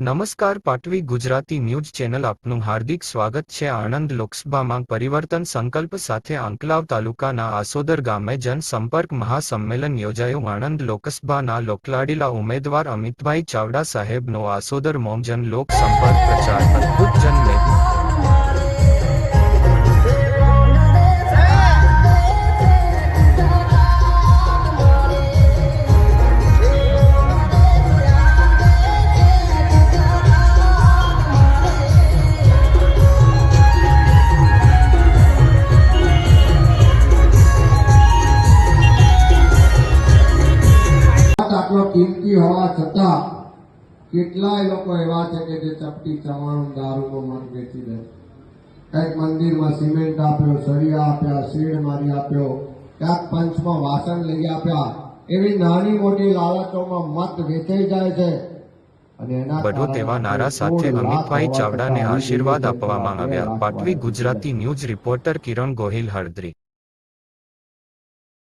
નમસ્કાર પાટવી Gujarati news channel આપનું હાર્દિક સ્વાગત છે આણંદ લોકસભામાં પરિવર્તન સંકલ્પ સાથે આંકલાવ તાલુકાના આસોદર ગામે જનસંપર્ક મહાસંમેલન યોજાયું. આણંદ લોકસભાના લોકલાડીલા ઉમેદવાર અમિતભાઈ ચાવડા સાહેબનો આસોદર મોમજન લોકસંપર્ક પ્રચાર. અદભુત જનમેદ આટલો કિંમતી હોવા છતાં કેટલાય લોકો એવા છે કે જે ચપટી ચવાણું દારૂનો મન વેચી દે. કંઈક મંદિરમાં સિમેન્ટ આપ્યો સળિયા આપ્યા શેડ મારી આપ્યો ક્યાંક પંચમાં વાસણ લઈ આપ્યા એવી નાની મોટી લાલચોમાં મત વેચાઈ જાય છે. અને એના બધો તેવા નારા સાથે અમિતભાઈ ચાવડાને આશીર્વાદ આપવામાં આવ્યા. પાટવી ગુજરાતી ન્યૂઝ રિપોર્ટર કિરણ ગોહિલ હળદરી